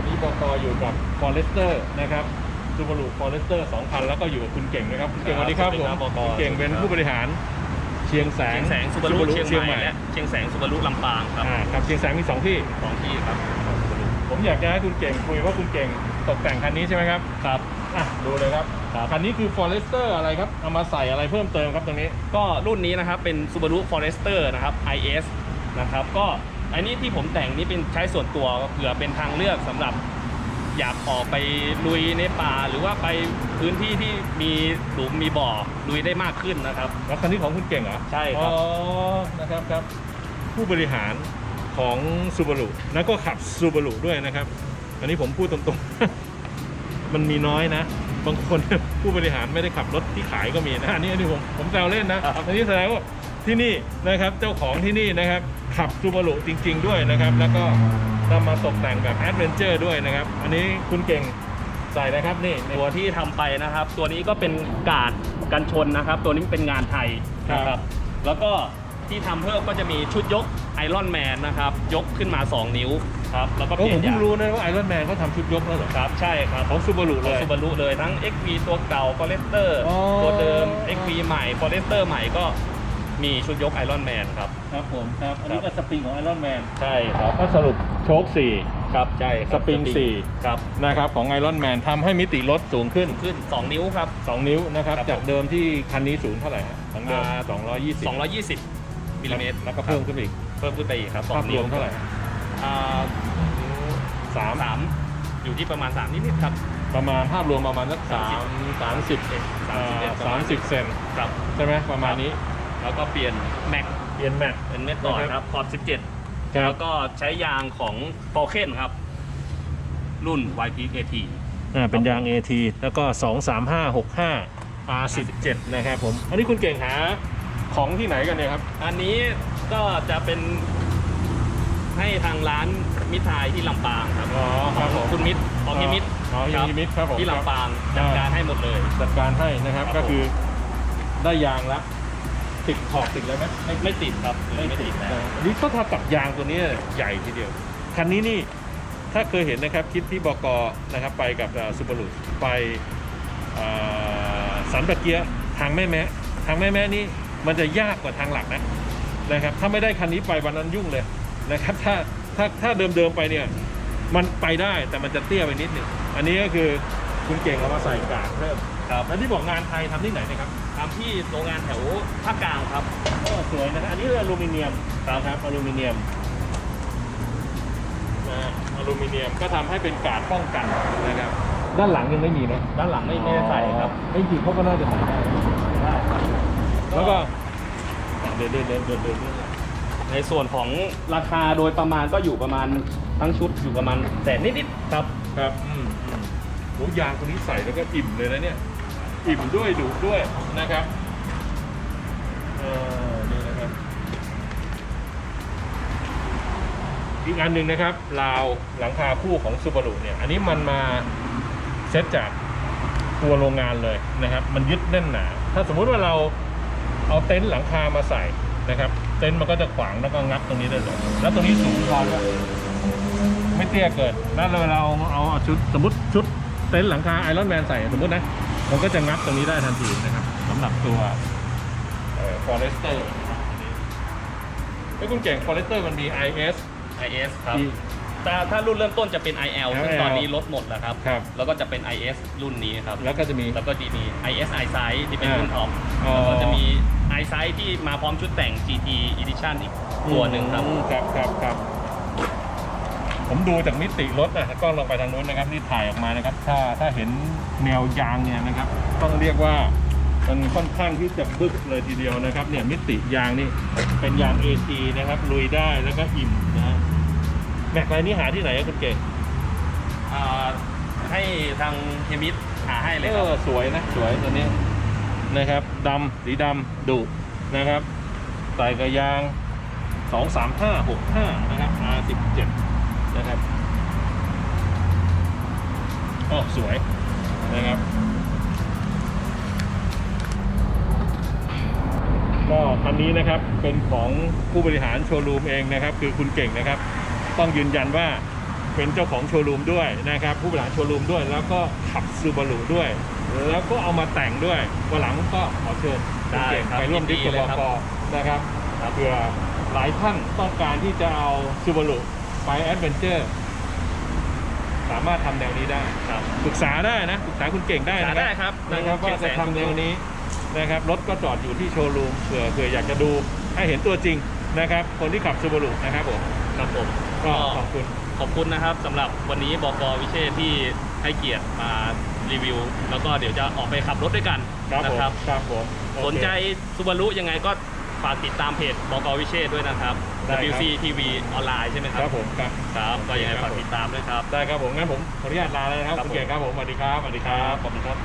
อนนี้บกอยู่กับ Forester นะครับซูบารุ Forester 2000 แล้วก็อยู่กับคุณเก่งนะครับคุณเก่งสวัสดีครับสวัสดีครับผมบกคุณเก่งเป็นผู้บริหารเชียงแสเชีงยงแสงสุบารุ Subaru เชียงใหม่และเชียงแสงสุบารุลำปางครับอ่าครับเชียงแสงมีสองที่สองที่ครับ ผมอยากจะให้คุณเก่งคุยว่าคุณเก่งตกแต่งคันนี้ใช่ไหมครับครับอะดูเลยครับคันนี้คือ Forester อะไรครับ เอามาใส่อะไรเพิ่มเติมครับตรงนี้ ก็รุ่นนี้นะครับเป็น Subaru Forester นะครับ IS นะครับ ก็ อันนี้ที่ผมแต่งนี่เป็นใช้ส่วนตัวเผื่อเป็นทางเลือกสำหรับอยากออกไปลุยในป่า หรือว่าไปพื้นที่ที่มีหลุมมีบ่อลุยได้มากขึ้นนะครับแล้วคันนี้ของคุณเก่งเหรอใช่ครับอ๋อนะครับครับผู้บริหารของซูบารุแล้วก็ขับซูบารุด้วยนะครับ อันนี้ผมพูดตรงๆ มันมีน้อยนะ บางคนผู้บริหารไม่ได้ขับรถที่ขายก็มีนะอันนี้อันนี้ผมผมแซวเล่นนะครับอันนี้แสดงว่า ที่นี่นะครับเจ้าของที่นี่นะครับขับซูบารุจริง ๆ ด้วยนะครับ แล้วก็นำมาตกแต่งแบบแอดเวนเจอร์ด้วยนะครับ อันนี้คุณเก่งใส่นะครับนี่ตัวที่ทำไปนะครับ ตัวนี้ก็เป็นกาดกันชนนะครับ ตัวนี้เป็นงานไทยนะคครัรับบแล้วก็ที่ทำเพิ่มก็จะมีชุดยกไอรอนแมนนะครับ ยกขึ้นมา 2 นิ้วครับ แล้วก็โอ้เปลี่ผยมนเพิ่ยางงรู้นะว่าไอรอนแมนเขาทำชุดยกแล้วเหรอครับ ใช่ครับ ของซูบารุขเลองย ซูบารุเลยทั้ง XV ตัวเก่า Forester อ๋อ ตัวเดิม XV ใหม่ Forester ใหม่ก็ มีชุดยกไอรอนแมนครับ ครับผมครับ อันนี้ก็สปริงของไอรอนแมน ใช่ครับก็สรุปโชคครับใช่คสรับปริงสี่ครับ4นะครับของไอรอนแมนทำให้มิติรถสูงขึ้นขึ้น 2 นิ้วครับ 2 นิ้วนะครับ ครับ จากเดิมที่คันนี้สูงเท่าไหร่ฮะของเดิมอ่า220 220มิลลิเมตรแล้วก็เพิ่มขึ้นไปอีกเพิ่มขึ้นไปอีกครับสอภางพรนิ้ววมเท่าไหร่อ่าสามสามอยู่ที่ประมาณ 3 นิดๆครับ ประมาณภาพรวมประมาณสักสามสามสิบเอ็ดอ่า31สามสิบเซนครับ ใช่ไหมประมาณนี้ แล้วก็เปลี่ยนแม็กเปลี่ยนแม็ก เป็นเม็ดต่อนะครับครับขอบค17รัแล้บวก็ใช้ยางของโ o เคนครับ รุ่น YP AT อ่าเป็นยาง AT แล้วก็ 2 3 5 6 5 R17 นะครับผม อันนี้คุณเก่งหาของที่ไหนกันเนี่ยครับ อันนี้ก็จะเป็นให้ทางร้านมิตรไทยที่ลำปางครับอ๋อครับผม คุณมิตรของพี่มิตรอ๋อครับพี่มิตรครับผมที่ลำปางครัจับดการให้หมดเลย จัดการให้นะครับ ครับก็คือได้ยางแล้ว ติดขอบติดแล้วไหมไม่ไม่ติดครับไม่ติดแล้วอันนี้ก็เท่ากับยางตัวนี้ใหญ่ทีเดียว คันนี้นี่ถ้าเคยเห็นนะครับคลิปที่บกนะครับไปกับซูบารุไปเอ่อสันตะเกียะทางแม่แม้ทางแม่แม้นี่มันจะยากกว่าทางหลักนะนะครับ ถ้าไม่ได้คันนี้ไปวันนั้นยุ่งเลยนะครับ ถ้าถ้าถ้าเดิมๆไปเนี่ยมันไปได้แต่มันจะเตี้ยไปนิดหนึ่งอันนี้ก็คือคุณเก่งเอามาใส่กากเพิ่ม ครับแล้วที่บอกงานไทยทำที่ไหนนะครับทำที่โรงงานแถวภาคกลางครับโอ้สวยนะครับอันนี้คืออลูมิเนียมนะครับอลูมิเนียมนะอลูมิเนียมก็ทำให้เป็นการดป้องกันนะครับ ด้านหลังยังไม่มีนะด้านหลังไม่ไม่ได้ใส่ครับ ไม่จริงเขาก็น่าจะใส่ได้ได้ครับแล้วก็เดินเดินเดินเดินเดินเดินในส่วนของราคาโดยประมาณก็อยู่ประมาณทั้งชุดอยู่ประมาณแสนนิดๆครับ ครับอืมอืมโหยางคนนี้ใส่แล้วก็อิ่มเลยนะเนี่ย อิ่มด้วยดุด้วยนะครับเออนี่นะครับอีกอันหนึ่งนะครับราวหลังคาคู่ของซูบารุเนี่ย อันนี้มันมาเซตจากตัวโรงงานเลยนะครับ มันยึดแน่นหนา ถ้าสมมุติว่าเราเอาเต็นท์หลังคามาใส่นะครับ เต็นท์มันก็จะขวางแล้วก็งับตรงนี้ได้เลยแล้วตรงนี้สูงพอด้วยไม่เตี้ยเกินแล้วเวลาเราเอาเอาชุดสมมติชุดเต็นท์หลังคาไอรอนแมนใส่สมมตินะ มันก็จะงับตรงนี้ได้ทันทีนะครับสำหรับตัวฟอเรสเตอร์นะครับอันนี้แล้วคุณเก่งฟอเรสเตอร์มันมี IS IS ครับที่แต่ถ้ารุ่นเริ่มต้นจะเป็น IL ซึ่ง IL ตอนนี้ลดหมดแล้วครับ ครับ แล้วก็จะเป็น IS รุ่นนี้ครับ แล้วก็จะมี แล้วก็จะมี IS i s i ที่เป็นรุ่นท็อปอ๋อ แล้วก็จะมี i s i ที่มาพร้อมชุดแต่ง GT Edition อีกตัวหนึ่งครับ อืมครับครับครับ ผมดูจากมิติรถนะกล้องลงไปทางนู้นนะครับนี่ถ่ายออกมานะครับ ถ้าถ้าเห็นแนวยางเนี่ยนะครับ ต้องเรียกว่ามันค่อนข้างที่จะบึกเลยทีเดียวนะครับ เนี่ยมิติยางนี่เป็นยาง AT นะครับลุยได้แล้วก็อิ่มนะฮะแม็กไรนี้หาที่ไหนอะคุณเก่งอ่าให้ทางเฮมิสหาให้เลยเอครับอสวยนะสวยตัวนี้นะครับดำสีดำดุนะครับใส่กระยาง 2 3 5 6 5 นะครับ R17 นะครับโอ้สวยนะครับ ก็คันนี้นะครับเป็นของผู้บริหารโชว์รูมเองนะครับ คือคุณเก่งนะครับ ต้องยืนยันว่าเป็นเจ้าของโชว์รูมด้วยนะครับ ผู้บริหารโชว์รูมด้วย แล้วก็ขับซูบารุด้วย แล้วก็เอามาแต่งด้วยวันหลังก็ขอเชิญคุณเก่งได้ครับไปร่วมดิสยินดีกับเลยบครับกนะครับเผื่อหลายท่านต้องการที่จะเอาซูบารุ ไปแอดเวนเจอร์สามารถทำแนวนี้ได้ครับปรึกษาได้นะปรึกษาคุณเก่งได้ปรึกษานะได้ครับนะครับเชียว่างแสจะนทำแนวนี้นะครับรถก็จอดอยู่ที่โชว์รูมเผื่อเผื่ออยากจะดูให้เห็นตัวจริงนะครับ คนที่ขับซูบารุนะครับผมครับผมก็ขอบคุณ ขอบคุณนะครับสำหรับวันนี้บกวิเชษที่ให้เกียรติมารีวิว แล้วก็เดี๋ยวจะออกไปขับรถด้วยกันครับนะผมครับ ครับผมโอเคสนใจซูบารุยังไงก็ ฝากติดตามเพจบกวิเชษด้วยนะครับ ได้ครับ WC TV ออนไลน์ใช่ไหมคครัรับบผมครับ ครับก็ยังไงครับฝากติดตามด้วยครับ ได้ครับผมงั้นผมขออนุญาตลาเลยนะครับครับคุณเก่งครับผมสวัสดีครับสวัสดีครับ ขอบคุณครับ